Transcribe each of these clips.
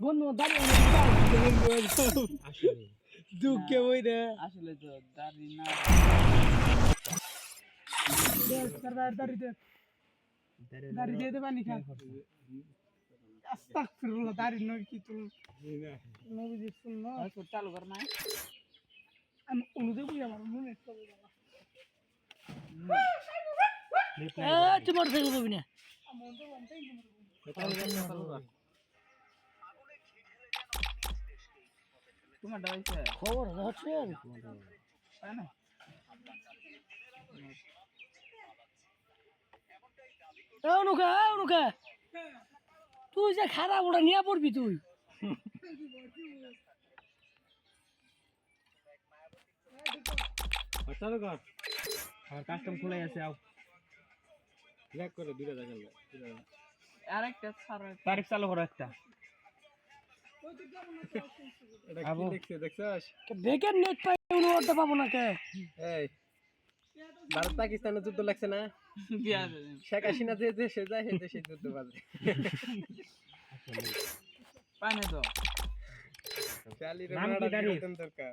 বন্ধু দাঁড়িয়ে দুঃখে বই রে আসলে তো দাড়ি না দাঁড়িয়ে দাঁড়িয়ে দিয়ে দে পানি খা আস্তাগফিরুল্লাহ দাঁড়িয়ে নয় কি তুমি নবীজি শুনল। চালু কর নাই আমি অনুদেব আমার মনে পড়ে গেল তোমার থেকে না? খবর হচ্ছে তাই না? অনুকা অনুকা! তুই যে খারাপ ওটা নিয়ে পড়বি তুই। চালু কর। আমার কাস্টম খোলা আছে আও। ব্ল্যাক করে দুটো দেখা গেল আরেকটা ছাড় তারিখ চালু করো একটা। বেকের নেট পাই উনি পাবো না কে? এই ভারত পাকিস্তানের যুদ্ধ লাগছে না? শেখ হাসিনা যে দেশে যায় সে দেশে যুদ্ধ বাজে। পানি তো? দরকার।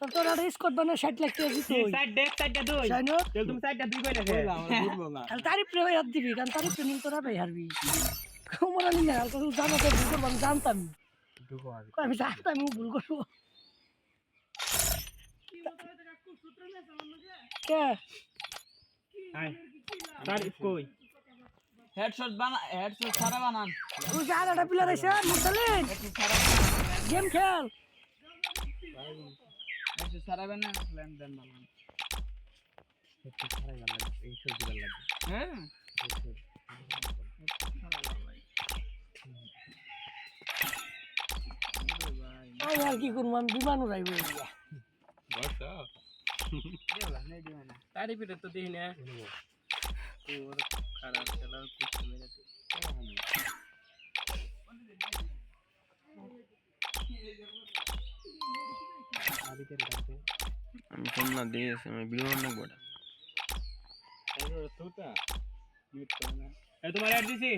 তোর তোর আর স্কট বানা 60 লাখ টাকা দিতে হই। সাইড দেখ সাইডটা দুই। জানো তুমি সাইডটা দুই কই রাখে আর তারিফ রে হাত দিবি কারণ তারিফ রে নিল তোরা ভাই হারবি। কোমরা নিয়ে আর তো জানো তো ভুল করবাম জানতাম। কই আমি জানতাম আমি ভুল করব। কে? আয় তারিখ কই? হেডশট বানা হেডশট ছাড়া বানান। তুই যে আর একটা প্লেয়ার আছে মুতালিন হেডশট গেম খেল। হেডশট ছাড়া প্ল্যান দেন বানান হ্যাঁ আমি আর কি করব? আমি বিমান উড়াইবো এগুলা। তারিফের তো দেখি না। খারাপ খেলা আমি না দিয়েছি আমি ভিডিও অনেক বড় এই তোমার অ্যাড দিছি